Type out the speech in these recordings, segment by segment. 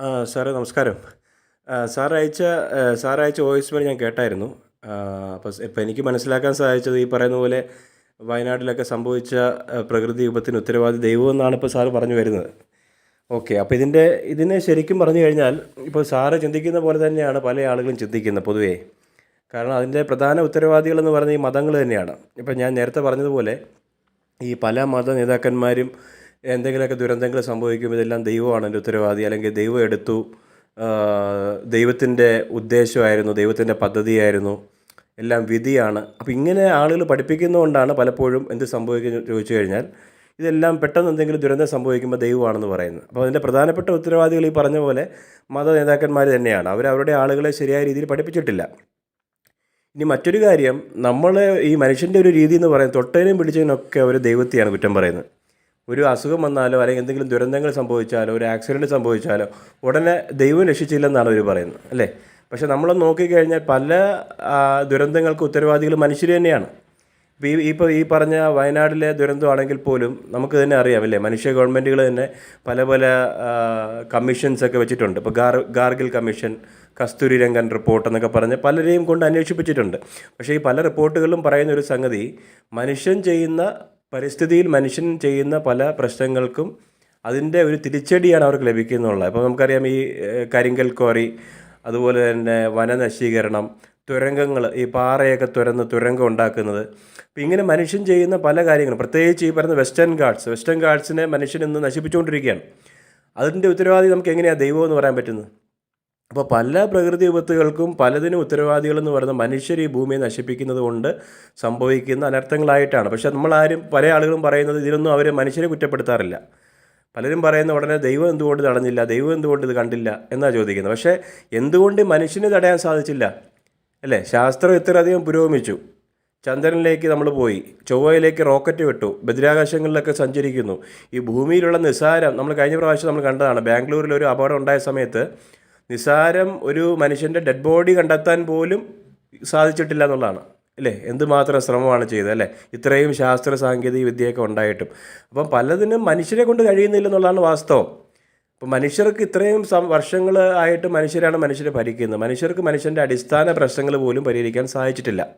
സാറേ നമസ്കാരം. സാർ അയച്ച സാർ അയച്ച വോയിസ് മെയിൽ ഞാൻ കേട്ടായിരുന്നു. അപ്പോൾ ഇപ്പം എനിക്ക് മനസ്സിലാക്കാൻ സാധിച്ചത് ഈ പറയുന്ന പോലെ വയനാട്ടിലൊക്കെ സംഭവിച്ച പ്രകൃതി വിപത്തിന് ഉത്തരവാദി ദൈവം എന്നാണ് ഇപ്പോൾ സാറ് പറഞ്ഞു വരുന്നത്. ഓക്കെ അപ്പോൾ ഇതിന്റെ ഇതിനെ ശരിക്കും പറഞ്ഞു കഴിഞ്ഞാൽ ഇപ്പോൾ സാറ് ചിന്തിക്കുന്ന പോലെ തന്നെയാണ് പല ആളുകളും ചിന്തിക്കുന്നത് പൊതുവേ. കാരണം അതിന്റെ പ്രധാന ഉത്തരവാദികളെന്ന് പറഞ്ഞ ഈ മതങ്ങൾ തന്നെയാണ്. ഇപ്പം ഞാൻ നേരത്തെ പറഞ്ഞതുപോലെ ഈ പല മത നേതാക്കന്മാരും എന്തെങ്കിലുമൊക്കെ ദുരന്തങ്ങൾ സംഭവിക്കും ഇതെല്ലാം ദൈവമാണ് എന്റെ ഉത്തരവാദി അല്ലെങ്കിൽ ദൈവം എടുത്തു ദൈവത്തിന്റെ ഉദ്ദേശമായിരുന്നു ദൈവത്തിന്റെ പദ്ധതിയായിരുന്നു എല്ലാം വിധിയാണ്. അപ്പോൾ ഇങ്ങനെ ആളുകൾ പഠിപ്പിക്കുന്നതുകൊണ്ടാണ് പലപ്പോഴും എന്ത് സംഭവിക്കുന്നു ചോദിച്ചു കഴിഞ്ഞാൽ ഇതെല്ലാം പെട്ടെന്ന് എന്തെങ്കിലും ദുരന്തം സംഭവിക്കുമ്പോൾ ദൈവമാണെന്ന് പറയുന്നത്. അപ്പോൾ അതിന്റെ പ്രധാനപ്പെട്ട ഉത്തരവാദികൾ ഈ പറഞ്ഞ പോലെ മത നേതാക്കന്മാർ തന്നെയാണ്. അവർ അവരുടെ ആളുകളെ ശരിയായ രീതിയിൽ പഠിപ്പിച്ചിട്ടില്ല. ഇനി മറ്റൊരു കാര്യം നമ്മൾ ഈ മനുഷ്യന്റെ ഒരു രീതി എന്ന് പറയുന്നത് തൊട്ടതിനും പിടിച്ചതിനൊക്കെ അവർ ദൈവത്തെയാണ് കുറ്റം പറയുന്നത്. ഒരു അസുഖം വന്നാലോ അല്ലെങ്കിൽ എന്തെങ്കിലും ദുരന്തങ്ങൾ സംഭവിച്ചാലോ ഒരു ആക്സിഡന്റ് സംഭവിച്ചാലോ ഉടനെ ദൈവം രക്ഷിച്ചില്ലെന്നാണ് അവർ പറയുന്നത് അല്ലേ? പക്ഷേ നമ്മൾ നോക്കിക്കഴിഞ്ഞാൽ പല ദുരന്തങ്ങൾക്ക് ഉത്തരവാദികൾ മനുഷ്യർ തന്നെയാണ്. ഇപ്പോൾ ഈ ഇപ്പോൾ ഈ പറഞ്ഞ വയനാട്ടിലെ ദുരന്തമാണെങ്കിൽ പോലും നമുക്ക് തന്നെ അറിയാമല്ലേ മനുഷ്യ ഗവൺമെന്റുകൾ തന്നെ പല പല കമ്മീഷൻസൊക്കെ വെച്ചിട്ടുണ്ട്. ഇപ്പോൾ ഗാർ ഗാർഗിൽ കമ്മീഷൻ കസ്തൂരി രംഗൻ റിപ്പോർട്ട് എന്നൊക്കെ പറഞ്ഞ് പലരെയും കൊണ്ട് അന്വേഷിപ്പിച്ചിട്ടുണ്ട്. പക്ഷേ ഈ പല റിപ്പോർട്ടുകളിലും പറയുന്ന ഒരു സംഗതി മനുഷ്യൻ ചെയ്യുന്ന പരിസ്ഥിതിയിൽ മനുഷ്യൻ ചെയ്യുന്ന പല പ്രശ്നങ്ങൾക്കും അതിന്റെ ഒരു തിരിച്ചടിയാണ് അവർക്ക് ലഭിക്കുന്നുള്ളത്. അപ്പോൾ നമുക്കറിയാം ഈ കരിങ്കൽ ക്വാറി അതുപോലെ തന്നെ വനനശീകരണം തുരങ്കങ്ങൾ ഈ പാറയൊക്കെ തുരന്ന് തുരങ്കം ഉണ്ടാക്കുന്നത്. അപ്പോൾ ഇങ്ങനെ മനുഷ്യൻ ചെയ്യുന്ന പല കാര്യങ്ങളും പ്രത്യേകിച്ച് ഈ പറയുന്ന വെസ്റ്റേൺ ഗാർഡ്സ് വെസ്റ്റേൺ ഗാർഡ്സിനെ മനുഷ്യൻ ഇന്ന് നശിപ്പിച്ചുകൊണ്ടിരിക്കുകയാണ്. അതിന്റെ ഉത്തരവാദി നമുക്ക് എങ്ങനെയാണ് ദൈവം എന്ന് പറയാൻ പറ്റുന്നത്? അപ്പോൾ പല പ്രകൃതി വിപത്തുകൾക്കും പലതിനും ഉത്തരവാദികളെന്ന് പറയുന്ന മനുഷ്യർ ഈ ഭൂമിയെ നശിപ്പിക്കുന്നത് കൊണ്ട് സംഭവിക്കുന്ന അനർത്ഥങ്ങളായിട്ടാണ്. പക്ഷേ നമ്മളാരും പല ആളുകളും പറയുന്നത് ഇതിനൊന്നും അവർ മനുഷ്യരെ കുറ്റപ്പെടുത്താറില്ല. പലരും പറയുന്ന ഉടനെ ദൈവം എന്തുകൊണ്ട് തടഞ്ഞില്ല ദൈവം എന്തുകൊണ്ട് ഇത് കണ്ടില്ല എന്നാണ് ചോദിക്കുന്നത്. പക്ഷേ എന്തുകൊണ്ട് മനുഷ്യന് തടയാൻ സാധിച്ചില്ല? അല്ലേ? ശാസ്ത്രം ഇത്രയധികം പുരോഗമിച്ചു. ചന്ദ്രനിലേക്ക് നമ്മൾ പോയി ചൊവ്വയിലേക്ക് റോക്കറ്റ് വിട്ടു ബഹിരാകാശങ്ങളിലൊക്കെ സഞ്ചരിക്കുന്നു. ഈ ഭൂമിയിലുള്ള നിസാരം നമ്മൾ കഴിഞ്ഞ പ്രാവശ്യം നമ്മൾ കണ്ടതാണ്. ബാംഗ്ലൂരിൽ ഒരു അപകടം ഉണ്ടായ സമയത്ത് നിസാരം ഒരു മനുഷ്യന്റെ ഡെഡ് ബോഡി കണ്ടെത്താൻ പോലും സാധിച്ചിട്ടില്ല എന്നുള്ളതാണ് അല്ലേ? എന്തുമാത്രം ശ്രമമാണ് ചെയ്തത് അല്ലേ? ഇത്രയും ശാസ്ത്ര സാങ്കേതിക വിദ്യയൊക്കെ ഉണ്ടായിട്ടും. അപ്പം പലതിനും മനുഷ്യരെ കൊണ്ട് കഴിയുന്നില്ല എന്നുള്ളതാണ് വാസ്തവം. അപ്പം മനുഷ്യർക്ക് ഇത്രയും വർഷങ്ങൾ ആയിട്ട് മനുഷ്യരാണ് മനുഷ്യരെ ഭരിക്കുന്നത്. മനുഷ്യർക്ക് മനുഷ്യന്റെ അടിസ്ഥാന പ്രശ്നങ്ങൾ പോലും പരിഹരിക്കാൻ സാധിച്ചിട്ടില്ല.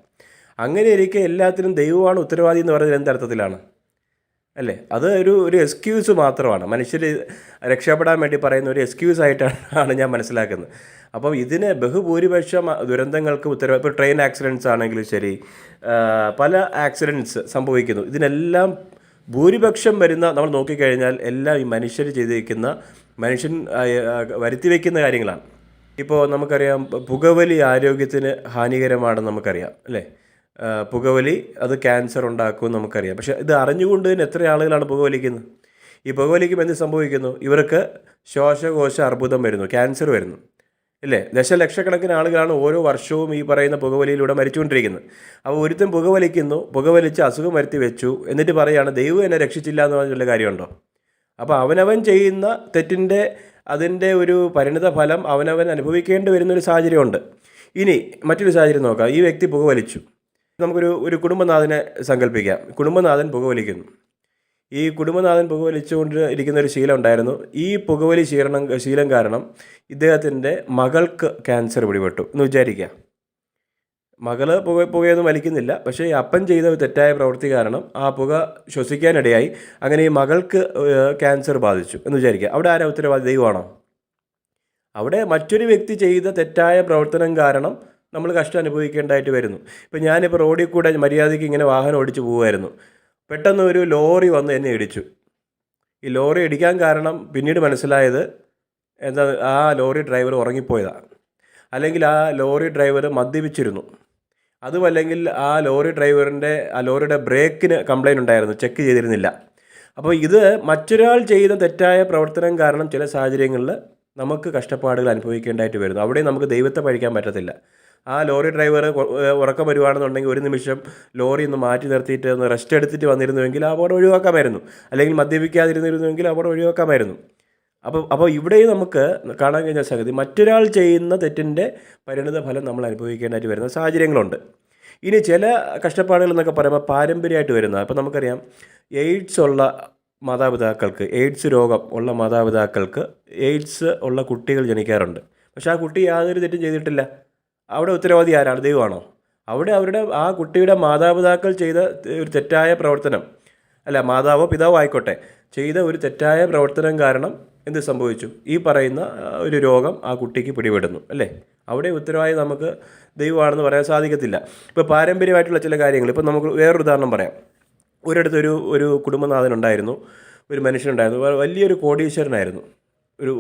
അങ്ങനെ ഇരിക്കെ എല്ലാത്തിനും ദൈവമാണ് ഉത്തരവാദി എന്ന് പറയുന്നത് എന്തർത്ഥത്തിലാണ് അല്ലേ? അത് ഒരു ഒരു എക്സ്ക്യൂസ് മാത്രമാണ്. മനുഷ്യർ രക്ഷപ്പെടാൻ വേണ്ടി പറയുന്ന ഒരു എക്സ്ക്യൂസ് ആയിട്ടാണ് ഞാൻ മനസ്സിലാക്കുന്നത്. അപ്പം ഇതിന് ബഹുഭൂരിപക്ഷം ദുരന്തങ്ങൾക്ക് ഉത്തരവ് ഇപ്പോൾ ട്രെയിൻ ആക്സിഡൻസ് ആണെങ്കിലും ശരി പല ആക്സിഡൻസ് സംഭവിക്കുന്നു. ഇതിനെല്ലാം ഭൂരിപക്ഷം വരുന്ന നമ്മൾ നോക്കിക്കഴിഞ്ഞാൽ എല്ലാം ഈ മനുഷ്യർ ചെയ്തിരിക്കുന്ന മനുഷ്യൻ വരുത്തി വയ്ക്കുന്ന കാര്യങ്ങളാണ്. ഇപ്പോൾ നമുക്കറിയാം പുകവലി ആരോഗ്യത്തിന് ഹാനികരമാണെന്ന് നമുക്കറിയാം അല്ലേ? പുകവലി അത് ക്യാൻസർ ഉണ്ടാക്കുമെന്ന് നമുക്കറിയാം. പക്ഷേ ഇത് അറിഞ്ഞുകൊണ്ട് തന്നെ എത്ര ആളുകളാണ് പുകവലിക്കുന്നത്? ഈ പുകവലിക്കുമ്പോൾ എന്ത് സംഭവിക്കുന്നു? ഇവർക്ക് ശ്വാസകോശ അർബുദം വരുന്നു ക്യാൻസർ വരുന്നു. ഇല്ലേ? ദശലക്ഷക്കണക്കിന് ആളുകളാണ് ഓരോ വർഷവും ഈ പറയുന്ന പുകവലിയിലൂടെ മരിച്ചുകൊണ്ടിരിക്കുന്നത്. അപ്പോൾ ഒരുത്തൻ പുകവലിക്കുന്നു പുകവലിച്ച് അസുഖം വരുത്തി വെച്ചു. എന്നിട്ട് പറയുകയാണ് ദൈവം എന്നെ രക്ഷിച്ചില്ല എന്ന് പറഞ്ഞുള്ള കാര്യമുണ്ടോ? അപ്പോൾ അവനവൻ ചെയ്യുന്ന തെറ്റിന്റെ അതിന്റെ ഒരു പരിണിത ഫലം അവനവൻ അനുഭവിക്കേണ്ടി വരുന്നൊരു സാഹചര്യമുണ്ട്. ഇനി മറ്റൊരു സാഹചര്യം നോക്കാം. ഈ വ്യക്തി പുകവലിച്ചു. നമുക്കൊരു ഒരു കുടുംബനാഥനെ സങ്കല്പിക്കാം. കുടുംബനാഥൻ പുകവലിക്കുന്നു. ഈ കുടുംബനാഥൻ പുകവലിച്ചുകൊണ്ട് ഇരിക്കുന്ന ഒരു ശീലം ഉണ്ടായിരുന്നു. ഈ പുകവലി ശീലം ശീലം കാരണം ഇദ്ദേഹത്തിന്റെ മകൾക്ക് ക്യാൻസർ പിടിപെട്ടു എന്ന് വിചാരിക്കുക. മകൾ പുക പുകയൊന്നും വലിക്കുന്നില്ല. പക്ഷേ ഈ അപ്പൻ ചെയ്ത തെറ്റായ പ്രവൃത്തി കാരണം ആ പുക ശ്വസിക്കാനിടയായി. അങ്ങനെ ഈ മകൾക്ക് ക്യാൻസർ ബാധിച്ചു എന്ന് വിചാരിക്കുക. അവിടെ ആരാ ഉത്തരവാദി? ദൈവമാണോ? അവിടെ മറ്റൊരു വ്യക്തി ചെയ്ത തെറ്റായ പ്രവർത്തനം കാരണം നമ്മൾ കഷ്ടം അനുഭവിക്കേണ്ടതായിട്ട് വരുന്നു. ഇപ്പം ഞാനിപ്പോൾ റോഡിൽ കൂടെ മര്യാദയ്ക്ക് ഇങ്ങനെ വാഹനം ഓടിച്ച് പോകുമായിരുന്നു പെട്ടെന്ന് ഒരു ലോറി വന്ന് എന്നെ ഇടിച്ചു. ഈ ലോറി ഇടിക്കാൻ കാരണം പിന്നീട് മനസ്സിലായത് എന്താ ആ ലോറി ഡ്രൈവർ ഉറങ്ങിപ്പോയതാണ് അല്ലെങ്കിൽ ആ ലോറി ഡ്രൈവർ മദ്യപിച്ചിരുന്നു. അതുമല്ലെങ്കിൽ ആ ലോറി ഡ്രൈവറിന്റെ ആ ലോറിയുടെ ബ്രേക്കിന് കംപ്ലൈന്റ് ഉണ്ടായിരുന്നു ചെക്ക് ചെയ്തിരുന്നില്ല. അപ്പോൾ ഇത് മറ്റൊരാൾ ചെയ്യുന്ന തെറ്റായ പ്രവർത്തനം കാരണം ചില സാഹചര്യങ്ങളിൽ നമുക്ക് കഷ്ടപ്പാടുകൾ അനുഭവിക്കേണ്ടതായിട്ട് വരുന്നു. അവിടെ നമുക്ക് ദൈവത്തെ പഴിക്കാൻ പറ്റത്തില്ല. ആ ലോറി ഡ്രൈവർ ഉറക്കം വരുവാണെന്നുണ്ടെങ്കിൽ ഒരു നിമിഷം ലോറി ഒന്ന് മാറ്റി നിർത്തിയിട്ട് ഒന്ന് റെസ്റ്റ് എടുത്തിട്ട് വന്നിരുന്നുവെങ്കിൽ അപകടം ഒഴിവാക്കാമായിരുന്നു. അല്ലെങ്കിൽ മദ്യപിക്കാതിരുന്നിരുന്നുവെങ്കിൽ അപകടം ഒഴിവാക്കാമായിരുന്നു. അപ്പോൾ അപ്പോൾ ഇവിടെയും നമുക്ക് കാണാൻ കഴിഞ്ഞ സംഗതി മറ്റൊരാൾ ചെയ്യുന്ന തെറ്റിന്റെ പരിണിത ഫലം നമ്മൾ അനുഭവിക്കേണ്ടതായിട്ട് വരുന്ന സാഹചര്യങ്ങളുണ്ട്. ഇനി ചില കഷ്ടപ്പാടുകൾ എന്നൊക്കെ പറയുമ്പോൾ പാരമ്പര്യമായിട്ട് വരുന്ന അപ്പോൾ നമുക്കറിയാം എയ്ഡ്സ് ഉള്ള മാതാപിതാക്കൾക്ക് എയ്ഡ്സ് രോഗം ഉള്ള മാതാപിതാക്കൾക്ക് എയ്ഡ്സ് ഉള്ള കുട്ടികൾ ജനിക്കാറുണ്ട്. പക്ഷേ ആ കുട്ടി യാതൊരു തെറ്റും ചെയ്തിട്ടില്ല. അവിടെ ഉത്തരവാദി ആരാണ്? ദൈവമാണോ? അവിടെ അവരുടെ ആ കുട്ടിയുടെ മാതാപിതാക്കൾ ചെയ്ത ഒരു തെറ്റായ പ്രവർത്തനം അല്ല മാതാവോ പിതാവോ ആയിക്കോട്ടെ ചെയ്ത ഒരു തെറ്റായ പ്രവർത്തനം കാരണം എന്ത് സംഭവിച്ചു? ഈ പറയുന്ന ഒരു രോഗം ആ കുട്ടിക്ക് പിടിപെടുന്നു അല്ലേ? അവിടെ ഉത്തരവാദി നമുക്ക് ദൈവമാണെന്ന് പറയാൻ സാധിക്കത്തില്ല. ഇപ്പോൾ പാരമ്പര്യമായിട്ടുള്ള ചില കാര്യങ്ങൾ ഇപ്പോൾ നമുക്ക് വേറൊരു ഉദാഹരണം പറയാം. ഒരിടത്തൊരു ഒരു കുടുംബനാഥനുണ്ടായിരുന്നു ഒരു മനുഷ്യനുണ്ടായിരുന്നു വലിയൊരു കോടീശ്വരനായിരുന്നു. ഒരു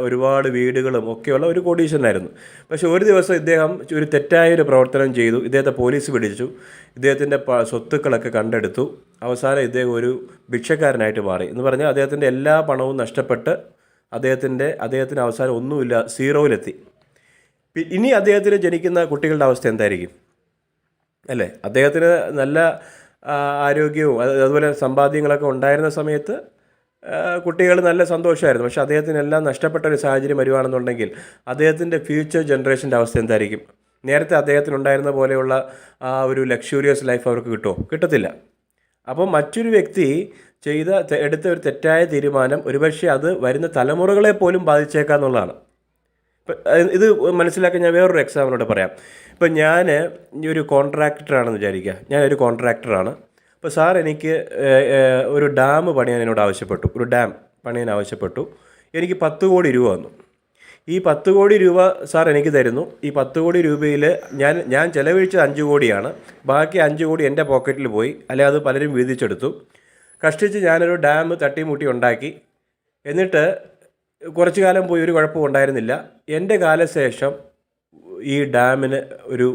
ഒരുപാട് വീടുകളും ഒക്കെയുള്ള ഒരു കോടീശ്വരനായിരുന്നു പക്ഷേ ഒരു ദിവസം ഇദ്ദേഹം ഒരു തെറ്റായ ഒരു പ്രവർത്തനം ചെയ്തു. ഇദ്ദേഹത്തെ പോലീസ് പിടിച്ചു. ഇദ്ദേഹത്തിന്റെ സ്വത്തുക്കളൊക്കെ കണ്ടെടുത്തു. അവസാനം ഇദ്ദേഹം ഒരു ഭിക്ഷക്കാരനായിട്ട് മാറി. എന്ന് പറഞ്ഞാൽ അദ്ദേഹത്തിന്റെ എല്ലാ പണവും നഷ്ടപ്പെട്ട് അദ്ദേഹത്തിന്റെ അദ്ദേഹത്തിന് അവസാനം ഒന്നുമില്ല സീറോയിലെത്തി. ഇനി അദ്ദേഹത്തിന് ജനിക്കുന്ന കുട്ടികളുടെ അവസ്ഥ എന്തായിരിക്കും? അല്ലേ? അദ്ദേഹത്തിന് നല്ല ആരോഗ്യവും അതുപോലെ സമ്പാദ്യങ്ങളൊക്കെ ഉണ്ടായിരുന്ന സമയത്ത് കുട്ടികൾ നല്ല സന്തോഷമായിരുന്നു. പക്ഷേ അദ്ദേഹത്തിനെല്ലാം നഷ്ടപ്പെട്ട ഒരു സാഹചര്യം വരുവാണെന്നുണ്ടെങ്കിൽ അദ്ദേഹത്തിന്റെ ഫ്യൂച്ചർ ജനറേഷന്റെ അവസ്ഥ എന്തായിരിക്കും? നേരത്തെ അദ്ദേഹത്തിനുണ്ടായിരുന്ന പോലെയുള്ള ആ ഒരു ലക്ഷൂറിയസ് ലൈഫ് അവർക്ക് കിട്ടുമോ? കിട്ടത്തില്ല. അപ്പോൾ മറ്റൊരു വ്യക്തി ചെയ്ത എടുത്ത ഒരു തെറ്റായ തീരുമാനം ഒരുപക്ഷെ അത് വരുന്ന തലമുറകളെ പോലും ബാധിച്ചേക്കാം എന്നുള്ളതാണ്. ഇത് മനസ്സിലാക്കാൻ ഞാൻ വേറൊരു എക്സാമ്പിളോട് പറയാം. ഇപ്പം ഞാൻ ഒരു കോൺട്രാക്ടറാണെന്ന് വിചാരിക്കുക. ഞാനൊരു കോൺട്രാക്ടറാണ് അപ്പോൾ സാർ എനിക്ക് ഒരു ഡാം പണിയാൻ എന്നോട് ആവശ്യപ്പെട്ടു. ഒരു ഡാം പണിയാൻ ആവശ്യപ്പെട്ടു. എനിക്ക് പത്ത് കോടി രൂപ വന്നു. ഈ പത്ത് കോടി രൂപ സാർ എനിക്ക് തരുന്നു. ഈ പത്ത് കോടി രൂപയിൽ ഞാൻ ഞാൻ ചിലവഴിച്ചത് അഞ്ച് കോടിയാണ്. ബാക്കി അഞ്ച് കോടി എന്റെ പോക്കറ്റിൽ പോയി. അല്ലെങ്കിൽ അത് പലരും വീതിച്ചെടുത്തു. കഷ്ടിച്ച് ഞാനൊരു ഡാം തട്ടിമുട്ടി ഉണ്ടാക്കി. എന്നിട്ട് കുറച്ചു കാലം പോയി ഒരു കുഴപ്പവും ഉണ്ടായിരുന്നില്ല. എന്റെ കാലശേഷം ഈ ഡാമിന് ഒരു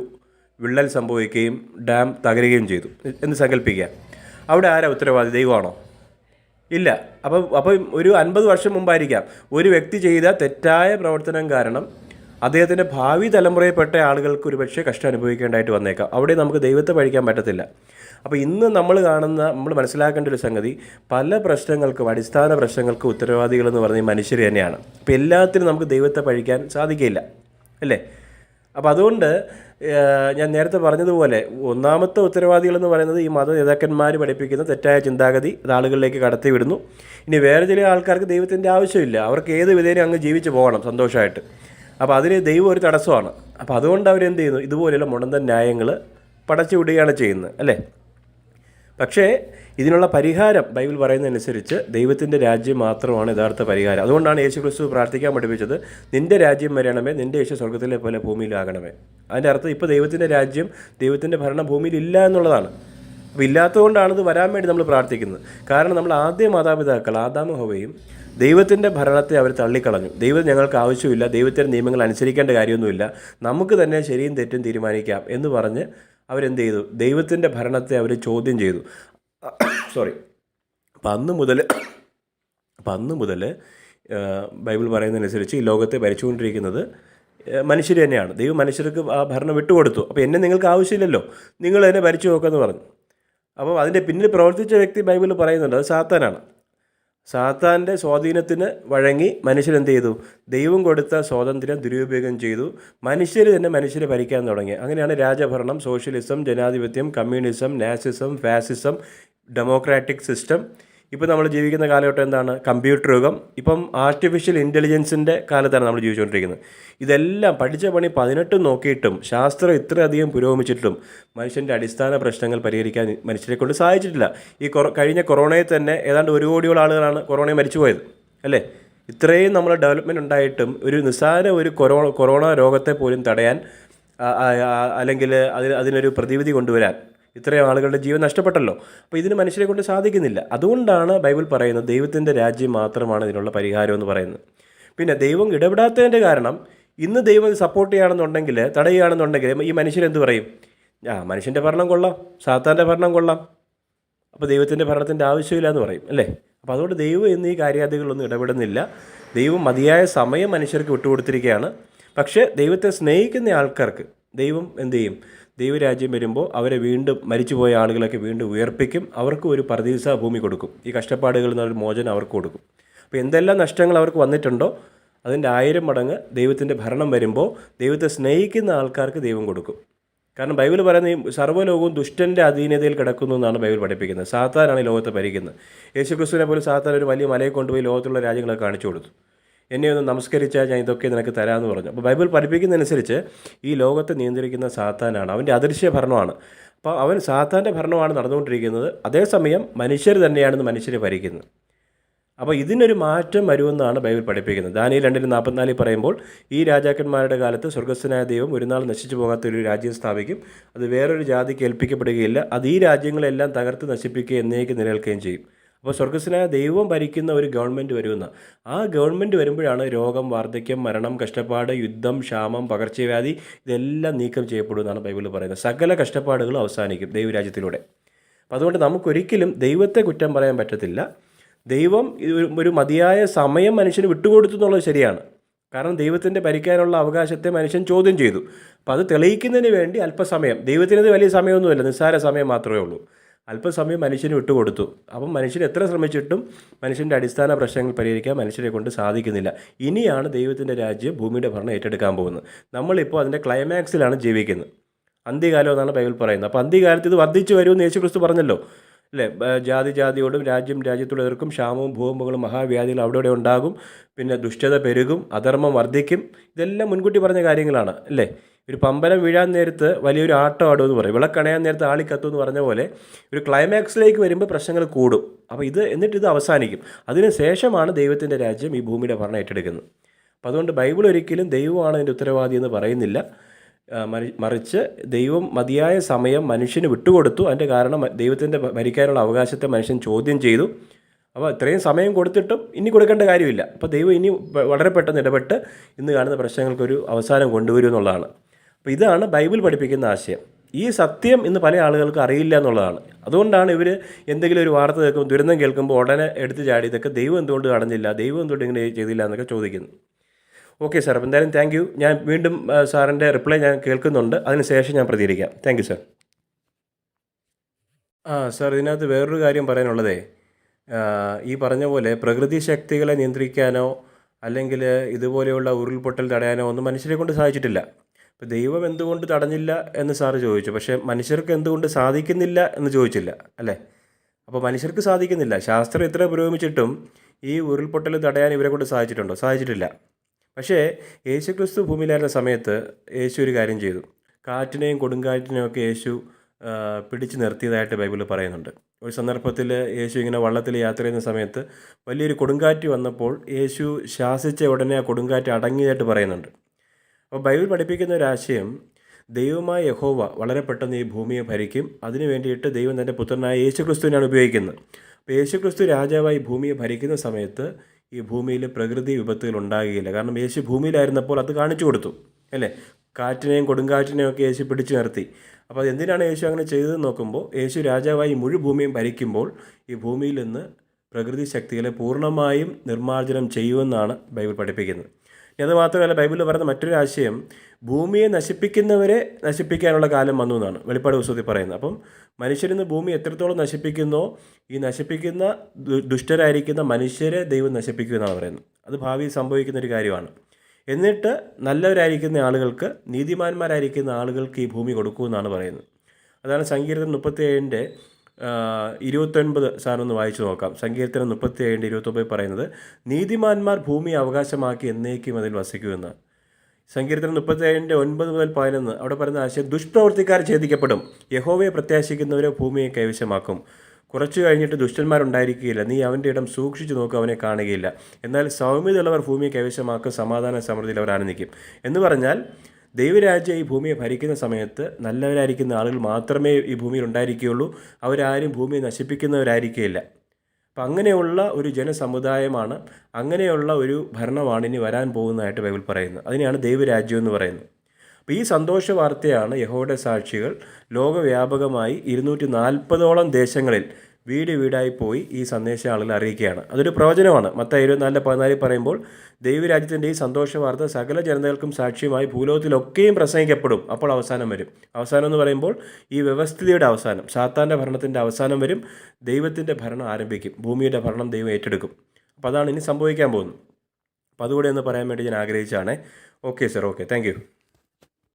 വിള്ളൽ സംഭവിക്കുകയും ഡാം തകരുകയും ചെയ്തു എന്ന് സങ്കല്പിക്കുക. അവിടെ ആരാ ഉത്തരവാദി? ദൈവമാണോ? ഇല്ല. അപ്പം അപ്പം ഒരു അൻപത് വർഷം മുമ്പായിരിക്കാം. ഒരു വ്യക്തി ചെയ്ത തെറ്റായ പ്രവർത്തനം കാരണം അദ്ദേഹത്തിന്റെ ഭാവി തലമുറയിൽപ്പെട്ട ആളുകൾക്ക് ഒരുപക്ഷെ കഷ്ടം അനുഭവിക്കേണ്ടതായിട്ട് വന്നേക്കാം. അവിടെ നമുക്ക് ദൈവത്തെ പഴിക്കാൻ പറ്റത്തില്ല. അപ്പോൾ ഇന്ന് നമ്മൾ കാണുന്ന നമ്മൾ മനസ്സിലാക്കേണ്ട ഒരു സംഗതി പല പ്രശ്നങ്ങൾക്കും അടിസ്ഥാന പ്രശ്നങ്ങൾക്കും ഉത്തരവാദികളെന്ന് പറഞ്ഞ മനുഷ്യർ തന്നെയാണ്. അപ്പോൾ എല്ലാത്തിനും നമുക്ക് ദൈവത്തെ പഴിക്കാൻ സാധിക്കില്ല അല്ലേ? അപ്പോൾ അതുകൊണ്ട് ഞാൻ നേരത്തെ പറഞ്ഞതുപോലെ ഒന്നാമത്തെ ഉത്തരവാദികൾ എന്ന് പറയുന്നത് ഈ മത നേതാക്കന്മാർ പഠിപ്പിക്കുന്ന തെറ്റായ ചിന്താഗതി ആളുകളിലേക്ക് കടത്തിവിടുന്നു. ഇനി വേറെ ചില ആൾക്കാർക്ക് ദൈവത്തിന്റെ ആവശ്യമില്ല. അവർക്ക് ഏത് വിധേനയും അങ്ങ് ജീവിച്ച് പോകണം സന്തോഷമായിട്ട് അപ്പോൾ അതിന് ദൈവം ഒരു തടസ്സമാണ്. അപ്പോൾ അതുകൊണ്ട് അവരെന്ത് ചെയ്യുന്നു? ഇതുപോലെയുള്ള മുടന്തൻ ന്യായങ്ങൾ പടച്ചു വിടുകയാണ് ചെയ്യുന്നത്. അല്ലേ? പക്ഷേ ഇതിനുള്ള പരിഹാരം ബൈബിൾ പറയുന്നതനുസരിച്ച് ദൈവത്തിന്റെ രാജ്യം മാത്രമാണ് യഥാർത്ഥ പരിഹാരം. അതുകൊണ്ടാണ് യേശു ക്രിസ്തു പ്രാർത്ഥിക്കാൻ പഠിപ്പിച്ചത് നിന്റെ രാജ്യം വരണമേ നിന്റെ യേശു സ്വർഗത്തിലെ പോലെ ഭൂമിയിലാകണമേ അതിന്റെ അർത്ഥം ഇപ്പോൾ ദൈവത്തിന്റെ രാജ്യം ദൈവത്തിന്റെ ഭരണം ഭൂമിയിൽ ഇല്ല എന്നുള്ളതാണ്. അപ്പോൾ ഇല്ലാത്തതുകൊണ്ടാണ് ഇത് വരാൻ വേണ്ടി നമ്മൾ പ്രാർത്ഥിക്കുന്നത്. കാരണം നമ്മൾ ആദ്യ മാതാപിതാക്കൾ ആദാമ ഹോവയും ദൈവത്തിന്റെ ഭരണത്തെ അവർ തള്ളിക്കളഞ്ഞു. ദൈവം ഞങ്ങൾക്ക് ആവശ്യമില്ല ദൈവത്തിന്റെ നിയമങ്ങൾ അനുസരിക്കേണ്ട കാര്യമൊന്നുമില്ല. നമുക്ക് തന്നെ ശരിയും തെറ്റും തീരുമാനിക്കാം എന്ന് പറഞ്ഞ് അവരെന്ത് ചെയ്തു ദൈവത്തിന്റെ ഭരണത്തെ അവർ ചോദ്യം ചെയ്തു. സോറി അപ്പം അന്ന് മുതൽ അപ്പം അന്ന് മുതൽ ബൈബിൾ പറയുന്നതനുസരിച്ച് ഈ ലോകത്തെ ഭരിച്ചുകൊണ്ടിരിക്കുന്നത് മനുഷ്യർ തന്നെയാണ്. ദൈവം മനുഷ്യർക്ക് ആ ഭരണം വിട്ടുകൊടുത്തു. അപ്പോൾ എന്നെ നിങ്ങൾക്ക് ആവശ്യമില്ലല്ലോ. നിങ്ങൾ എന്നെ ഭരിച്ചു നോക്കുമെന്ന് പറഞ്ഞു. അപ്പോൾ അതിന്റെ പിന്നിൽ പ്രവർത്തിച്ച വ്യക്തി ബൈബിൾ പറയുന്നുണ്ട്. അത് സാത്താനാണ്. സാത്താന്റെ സ്വാധീനത്തിന് വഴങ്ങി മനുഷ്യരെന്ത് ചെയ്തു? ദൈവം കൊടുത്ത സ്വാതന്ത്ര്യം ദുരുപയോഗം ചെയ്തു. മനുഷ്യർ തന്നെ മനുഷ്യരെ ഭരിക്കാൻ തുടങ്ങി. അങ്ങനെയാണ് രാജഭരണം സോഷ്യലിസം ജനാധിപത്യം communism nazism fascism democratic system. ഇപ്പോൾ നമ്മൾ ജീവിക്കുന്ന കാലഘട്ടം എന്താണ്? കമ്പ്യൂട്ടർ യുഗം. ഇപ്പം ആർട്ടിഫിഷ്യൽ ഇന്റലിജൻസിന്റെ കാലത്താണ് നമ്മൾ ജീവിച്ചുകൊണ്ടിരിക്കുന്നത്. ഇതെല്ലാം പഠിച്ച പണി പതിനെട്ടും നോക്കിയിട്ടും ശാസ്ത്രം ഇത്രയധികം പുരോഗമിച്ചിട്ടും മനുഷ്യന്റെ അടിസ്ഥാന പ്രശ്നങ്ങൾ പരിഹരിക്കാൻ മനുഷ്യരെ കൊണ്ട് സാധിച്ചിട്ടില്ല. ഈ കഴിഞ്ഞ കൊറോണയിൽ തന്നെ ഏതാണ്ട് ഒരു കോടിയോളം ആളുകളാണ് കൊറോണയെ മരിച്ചുപോയത്. അല്ലേ? ഇത്രയും നമ്മൾ ഡെവലപ്മെന്റ് ഉണ്ടായിട്ടും ഒരു നിസ്സാര ഒരു കൊറോണ കൊറോണ രോഗത്തെ പോലും തടയാൻ അല്ലെങ്കിൽ അതിന് അതിനൊരു പ്രതിവിധി കൊണ്ടുവരാൻ ഇത്രയും ആളുകളുടെ ജീവൻ നഷ്ടപ്പെട്ടല്ലോ. അപ്പോൾ ഇതിന് മനുഷ്യരെ കൊണ്ട് സാധിക്കുന്നില്ല. അതുകൊണ്ടാണ് ബൈബിൾ പറയുന്നത് ദൈവത്തിന്റെ രാജ്യം മാത്രമാണ് ഇതിനുള്ള പരിഹാരം എന്ന് പറയുന്നത്. പിന്നെ ദൈവം ഇടപെടാത്തതിന്റെ കാരണം ഇന്ന് ദൈവം സപ്പോർട്ട് ചെയ്യുകയാണെന്നുണ്ടെങ്കിൽ തടയുകയാണെന്നുണ്ടെങ്കിൽ ഈ മനുഷ്യരെന്ത് പറയും? ആ മനുഷ്യന്റെ ഭരണം കൊള്ളാം. സാത്താന്റെ ഭരണം കൊള്ളാം. അപ്പോൾ ദൈവത്തിന്റെ ഭരണത്തിന്റെ ആവശ്യമില്ല എന്ന് പറയും അല്ലേ? അപ്പോൾ അതുകൊണ്ട് ദൈവം ഇന്ന് ഈ കാര്യാദികളൊന്നും ഇടപെടുന്നില്ല. ദൈവം മതിയായ സമയം മനുഷ്യർക്ക് വിട്ടുകൊടുത്തിരിക്കുകയാണ്. പക്ഷേ ദൈവത്തെ സ്നേഹിക്കുന്ന ആൾക്കാർക്ക് ദൈവം എന്ത് ചെയ്യും? ദൈവരാജ്യം വരുമ്പോൾ അവരെ വീണ്ടും മരിച്ചുപോയ ആളുകളൊക്കെ വീണ്ടും ഉയർപ്പിക്കും. അവർക്ക് ഒരു പരദീസ ഭൂമി കൊടുക്കും. ഈ കഷ്ടപ്പാടുകളിൽ നിന്നൊരു മോചനം അവർക്ക് കൊടുക്കും. അപ്പോൾ എന്തെല്ലാം നഷ്ടങ്ങൾ അവർക്ക് വന്നിട്ടുണ്ടോ? അതിന്റെ ആയിരം മടങ്ങ് ദൈവത്തിന്റെ ഭരണം വരുമ്പോൾ ദൈവത്തെ സ്നേഹിക്കുന്ന ആൾക്കാർക്ക് ദൈവം കൊടുക്കും. കാരണം ബൈബിൾ പറയുന്ന ഈ സർവലോകവും ദുഷ്ടന്റെ അധീനതയിൽ കിടക്കുന്നു എന്നാണ് ബൈബിൾ പഠിപ്പിക്കുന്നത്. സാത്താനാണ് ഈ ലോകത്തെ ഭരിക്കുന്നത്. യേശുക്രിസ്തുവിനെ പോലും സാത്താൻ ഒരു വലിയ മലയെ കൊണ്ടുപോയി ലോകത്തുള്ള രാജ്യങ്ങളെ കാണിച്ചു കൊടുത്തു. എന്നെ ഒന്ന് നമസ്കരിച്ചാൽ ഞാൻ ഇതൊക്കെ നിനക്ക് തരാമെന്ന് പറഞ്ഞു. അപ്പോൾ ബൈബിൾ പഠിപ്പിക്കുന്നതനുസരിച്ച് ഈ ലോകത്തെ നിയന്ത്രിക്കുന്ന സാത്താനാണ്. അവന്റെ അദൃശ്യ ഭരണമാണ്. അപ്പോൾ അവൻ സാത്താന്റെ ഭരണമാണ് നടന്നുകൊണ്ടിരിക്കുന്നത്. അതേസമയം മനുഷ്യർ തന്നെയാണെന്ന് മനുഷ്യരെ ഭരിക്കുന്നത് അപ്പോൾ ഇതിനൊരു മാറ്റം വരുമെന്നാണ് ബൈബിൾ പഠിപ്പിക്കുന്നത്. ദാനി രണ്ടിന് നാൽപ്പത്തിനാലിൽ പറയുമ്പോൾ ഈ രാജാക്കന്മാരുടെ കാലത്ത് സ്വർഗസ്വനായ ദൈവം ഒരു നാൾ നശിച്ചു പോകാത്ത ഒരു രാജ്യം സ്ഥാപിക്കും. അത് വേറൊരു ജാതിക്ക് ഏൽപ്പിക്കപ്പെടുകയില്ല. അത് ഈ രാജ്യങ്ങളെല്ലാം തകർത്ത് നശിപ്പിക്കുകയും എന്നേക്ക് നിലനിൽക്കുകയും ചെയ്യും. അപ്പോൾ സ്വർഗസ്വനായ ദൈവം ഭരിക്കുന്ന ഒരു ഗവൺമെന്റ് വരുമെന്ന്. ആ ഗവൺമെന്റ് വരുമ്പോഴാണ് രോഗം വാർദ്ധക്യം മരണം കഷ്ടപ്പാട് യുദ്ധം ക്ഷാമം പകർച്ചവ്യാധി ഇതെല്ലാം നീക്കം ചെയ്യപ്പെടുമെന്നാണ് ബൈബിളിൽ പറയുന്നത്. സകല കഷ്ടപ്പാടുകളും അവസാനിക്കും ദൈവരാജ്യത്തിലൂടെ. അപ്പോൾ അതുകൊണ്ട് നമുക്കൊരിക്കലും ദൈവത്തെ കുറ്റം പറയാൻ പറ്റത്തില്ല. ദൈവം ഒരു മതിയായ സമയം മനുഷ്യന് വിട്ടുകൊടുത്തു എന്നുള്ളത് ശരിയാണ്. കാരണം ദൈവത്തിന്റെ ഭരിക്കാനുള്ള അവകാശത്തെ മനുഷ്യൻ ചോദ്യം ചെയ്തു. അപ്പോൾ അത് തെളിയിക്കുന്നതിന് വേണ്ടി അല്പസമയം ദൈവത്തിനത് വലിയ സമയമൊന്നുമില്ല നിസ്സാര സമയം മാത്രമേ ഉള്ളൂ. അല്പസമയം മനുഷ്യന് വിട്ടുകൊടുത്തു. അപ്പം മനുഷ്യൻ എത്ര ശ്രമിച്ചിട്ടും മനുഷ്യന്റെ അടിസ്ഥാന പ്രശ്നങ്ങൾ പരിഹരിക്കാൻ മനുഷ്യരെ കൊണ്ട് സാധിക്കുന്നില്ല. ഇനിയാണ് ദൈവത്തിന്റെ രാജ്യം ഭൂമിയുടെ ഭരണം ഏറ്റെടുക്കാൻ പോകുന്നത്. നമ്മളിപ്പോൾ അതിന്റെ ക്ലൈമാക്സിലാണ് ജീവിക്കുന്നത്. അന്ത്യകാലം എന്നാണ് ബൈബിൾ പറയുന്നത്. അപ്പോൾ അന്ത്യകാലത്ത് ഇത് വർദ്ധിച്ചു വരുമെന്ന് യേശു ക്രിസ്തു പറഞ്ഞല്ലോ. അല്ലേ? ജാതി ജാതിയോടും രാജ്യം രാജ്യത്തോടും എതിർക്കും ക്ഷാമവും ഭൂകമ്പങ്ങളും മഹാവ്യാധികളും അവിടെ ഇവിടെ ഉണ്ടാകും. പിന്നെ ദുഷ്ടത പെരുകും അധർമ്മം വർദ്ധിക്കും. ഇതെല്ലാം മുൻകൂട്ടി പറഞ്ഞ കാര്യങ്ങളാണ്. അല്ലേ? ഒരു പമ്പരം വീഴാൻ നേരത്ത് വലിയൊരു ആട്ടം ആടും എന്ന് പറയും. വിളക്കണയാൻ നേരത്ത് ആളി കത്തും എന്ന് പറഞ്ഞ പോലെ ഒരു ക്ലൈമാക്സിലേക്ക് വരുമ്പോൾ പ്രശ്നങ്ങൾ കൂടും. അപ്പോൾ ഇത് എന്നിട്ട് ഇത് അവസാനിക്കും. അതിന് ശേഷമാണ് ദൈവത്തിന്റെ രാജ്യം ഈ ഭൂമിയുടെ ഭരണം ഏറ്റെടുക്കുന്നത്. അപ്പോൾ അതുകൊണ്ട് ബൈബിൾ ഒരിക്കലും ദൈവമാണ് അതിന്റെ ഉത്തരവാദി എന്ന് പറയുന്നില്ല. മറിച്ച് ദൈവം മതിയായ സമയം മനുഷ്യന് വിട്ടുകൊടുത്തു. അതിന്റെ കാരണം ദൈവത്തിന്റെ ഭരിക്കാനുള്ള അവകാശത്തെ മനുഷ്യൻ ചോദ്യം ചെയ്തു. അപ്പോൾ ഇത്രയും സമയം കൊടുത്തിട്ടും ഇനി കൊടുക്കേണ്ട കാര്യമില്ല. അപ്പോൾ ദൈവം ഇനി വളരെ പെട്ടെന്ന് ഇടപെട്ട് ഇന്ന് കാണുന്ന പ്രശ്നങ്ങൾക്കൊരു അവസാനം കൊണ്ടുവരും എന്നുള്ളതാണ് അപ്പോൾ ഇതാണ് ബൈബിൾ പഠിപ്പിക്കുന്ന ആശയം. ഈ സത്യം ഇന്ന് പല ആളുകൾക്ക് അറിയില്ല എന്നുള്ളതാണ്. അതുകൊണ്ടാണ് ഇവർ എന്തെങ്കിലും ഒരു വാർത്ത കേൾക്കുമ്പോൾ ദുരന്തം കേൾക്കുമ്പോൾ ഉടനെ എടുത്തു ചാടി ഇതൊക്കെ ദൈവം എന്തുകൊണ്ട് കടഞ്ഞില്ല ദൈവം എന്തുകൊണ്ട് ഇങ്ങനെ ചെയ്തില്ല? എന്നൊക്കെ ചോദിക്കുന്നു. Okay sir. അപ്പോൾ എന്തായാലും താങ്ക് യു. ഞാൻ വീണ്ടും സാറിന്റെ റിപ്ലൈ ഞാൻ കേൾക്കുന്നുണ്ട്. അതിനുശേഷം ഞാൻ പ്രതികരിക്കാം. Thank you sir. ആ സാർ ഇതിനകത്ത് വേറൊരു കാര്യം പറയാനുള്ളതേ. ഈ പറഞ്ഞ പോലെ പ്രകൃതി ശക്തികളെ നിയന്ത്രിക്കാനോ അല്ലെങ്കിൽ ഇതുപോലെയുള്ള ഉരുൾപൊട്ടൽ തടയാനോ ഒന്നും മനുഷ്യരെ കൊണ്ട് സാധിച്ചിട്ടില്ല. ഇപ്പോൾ ദൈവം എന്തുകൊണ്ട് തടഞ്ഞില്ല എന്ന് സാറ് ചോദിച്ചു. പക്ഷേ മനുഷ്യർക്ക് എന്തുകൊണ്ട് സാധിക്കുന്നില്ല എന്ന് ചോദിച്ചില്ല അല്ലേ? അപ്പോൾ മനുഷ്യർക്ക് സാധിക്കുന്നില്ല. ശാസ്ത്രം ഇത്ര പുരോഗമിച്ചിട്ടും ഈ ഉരുൾപൊട്ടൽ തടയാൻ ഇവരെ കൊണ്ട് സാധിച്ചിട്ടുണ്ടോ? സാധിച്ചിട്ടില്ല. പക്ഷേ യേശു ക്രിസ്തു ഭൂമിയിലായിരുന്ന സമയത്ത് യേശു ഒരു കാര്യം ചെയ്തു. കാറ്റിനെയും കൊടുങ്കാറ്റിനെയും ഒക്കെ യേശു പിടിച്ചു നിർത്തിയതായിട്ട് ബൈബിൾ പറയുന്നുണ്ട്. ഒരു സന്ദർഭത്തിൽ യേശു ഇങ്ങനെ വള്ളത്തിൽ യാത്ര ചെയ്യുന്ന സമയത്ത് വലിയൊരു കൊടുങ്കാറ്റ് വന്നപ്പോൾ യേശു ശാസിച്ച ഉടനെ ആ കൊടുങ്കാറ്റ് അടങ്ങിയതായിട്ട് പറയുന്നുണ്ട്. അപ്പോൾ ബൈബിൾ പഠിപ്പിക്കുന്ന ഒരു ആശയം ദൈവമായ യഹോവ വളരെ പെട്ടെന്ന് ഈ ഭൂമിയെ ഭരിക്കും. അതിനു വേണ്ടിയിട്ട് ദൈവം തന്റെ പുത്രനായ യേശു ക്രിസ്തുവിനാണ് ഉപയോഗിക്കുന്നത്. അപ്പോൾ യേശുക്രിസ്തു രാജാവായി ഭൂമിയെ ഭരിക്കുന്ന സമയത്ത് ഈ ഭൂമിയിൽ പ്രകൃതി വിപത്തുകൾ ഉണ്ടാകുകയില്ല. കാരണം യേശു ഭൂമിയിലായിരുന്നപ്പോൾ അത് കാണിച്ചു കൊടുത്തു അല്ലേ? കാറ്റിനെയും കൊടുങ്കാറ്റിനെയും ഒക്കെ യേശു പിടിച്ചു നിർത്തി. അപ്പോൾ അതെന്തിനാണ് യേശു അങ്ങനെ ചെയ്തതെന്ന് നോക്കുമ്പോൾ യേശു രാജാവായി മുഴുവൂമിയും ഭരിക്കുമ്പോൾ ഈ ഭൂമിയിൽ നിന്ന് പ്രകൃതി ശക്തികളെ പൂർണമായും നിർമ്മാർജനം ചെയ്യുമെന്നാണ് ബൈബിൾ പഠിപ്പിക്കുന്നത്. അത് മാത്രമല്ല ബൈബിളിൽ പറയുന്ന മറ്റൊരു ആശയം ഭൂമിയെ നശിപ്പിക്കുന്നവരെ നശിപ്പിക്കാനുള്ള കാലം വന്നു എന്നാണ് വെളിപ്പാട് പുസ്തകത്തിൽ പറയുന്നത്. അപ്പം മനുഷ്യരിന്ന് ഭൂമി എത്രത്തോളം നശിപ്പിക്കുന്നോ ഈ നശിപ്പിക്കുന്ന ദുഷ്ടരായിരിക്കുന്ന മനുഷ്യരെ ദൈവം നശിപ്പിക്കുമെന്നാണ് പറയുന്നത്. അത് ഭാവിയിൽ സംഭവിക്കുന്ന ഒരു കാര്യമാണ്. എന്നിട്ട് നല്ലവരായിരിക്കുന്ന ആളുകൾക്ക് നീതിമാന്മാരായിരിക്കുന്ന ആളുകൾക്ക് ഈ ഭൂമി കൊടുക്കുമെന്നാണ് പറയുന്നത്. അതാണ് സങ്കീർത്തനം മുപ്പത്തി ഏഴിന്റെ ഇരുപത്തൊൻപത് സാറൊന്ന് വായിച്ചു നോക്കാം. സങ്കീർത്തനം മുപ്പത്തി ഏഴിന്റെ ഇരുപത്തൊമ്പത് പറയുന്നത് നീതിമാന്മാർ ഭൂമി അവകാശമാക്കി എന്നേക്കും അതിൽ വസിക്കുമെന്ന് സങ്കീർത്തനം മുപ്പത്തി ഏഴിന്റെ ഒൻപത് മുതൽ പതിനൊന്ന്. അവിടെ പറയുന്ന ആശയം ദുഷ്പ്രവർത്തിക്കാർ ഛേദിക്കപ്പെടും. യഹോവയെ പ്രത്യാശിക്കുന്നവരെ ഭൂമിയെ കൈവശമാക്കും. കുറച്ചു കഴിഞ്ഞിട്ട് ദുഷ്ടന്മാരുണ്ടായിരിക്കുകയില്ല. നീ അവന്റെ ഇടം സൂക്ഷിച്ചു നോക്കുക അവനെ കാണുകയില്ല. എന്നാൽ സൗമ്യതയുള്ളവർ ഭൂമിയെ കൈവശമാക്കും സമാധാന സമൃദ്ധിയിൽ അവർ ആനന്ദിക്കും എന്ന് പറഞ്ഞാൽ ദൈവരാജ്യം ഈ ഭൂമിയെ ഭരിക്കുന്ന സമയത്ത് നല്ലവരായിരിക്കുന്ന ആളുകൾ മാത്രമേ ഈ ഭൂമിയിൽ ഉണ്ടായിരിക്കുകയുള്ളൂ. അവരാരും ഭൂമിയെ നശിപ്പിക്കുന്നവരായിരിക്കുകയില്ല അപ്പം അങ്ങനെയുള്ള ഒരു ജനസമുദായമാണ് അങ്ങനെയുള്ള ഒരു ഭരണമാണ് ഇനി വരാൻ പോകുന്നതായിട്ട് ബൈബിൾ പറയുന്നത്. അതിനെയാണ് ദൈവരാജ്യം എന്ന് പറയുന്നത്. അപ്പോൾ ഈ സന്തോഷ വാർത്തയാണ് യഹോയുടെ സാക്ഷികൾ ലോകവ്യാപകമായി ഇരുന്നൂറ്റി നാൽപ്പതോളം ദേശങ്ങളിൽ വീട് വീടായി പോയി ഈ സന്ദേശം ആളുകൾ അറിയിക്കുകയാണ്. അതൊരു പ്രവചനമാണ്. മത്ത ഇരുപത്തിനാലിന്റെ പതിനാലിൽ പറയുമ്പോൾ ദൈവരാജ്യത്തിന്റെ ഈ സന്തോഷ വാർത്ത സകല ജനതകൾക്കും സാക്ഷ്യമായി ഭൂലോകത്തിലൊക്കെയും പ്രസംഗിക്കപ്പെടും. അപ്പോൾ അവസാനം വരും. അവസാനം എന്ന് പറയുമ്പോൾ ഈ വ്യവസ്ഥിതിയുടെ അവസാനം സാത്താന്റെ ഭരണത്തിന്റെ അവസാനം വരും. ദൈവത്തിന്റെ ഭരണം ആരംഭിക്കും. ഭൂമിയുടെ ഭരണം ദൈവം ഏറ്റെടുക്കും. അപ്പോൾ അതാണ് ഇനി സംഭവിക്കാൻ പോകുന്നത്. അപ്പോൾ അതുകൂടെ ഒന്ന് പറയാൻ വേണ്ടി ഞാൻ ആഗ്രഹിച്ചാണ് ഓക്കെ സർ. ഓക്കെ. താങ്ക്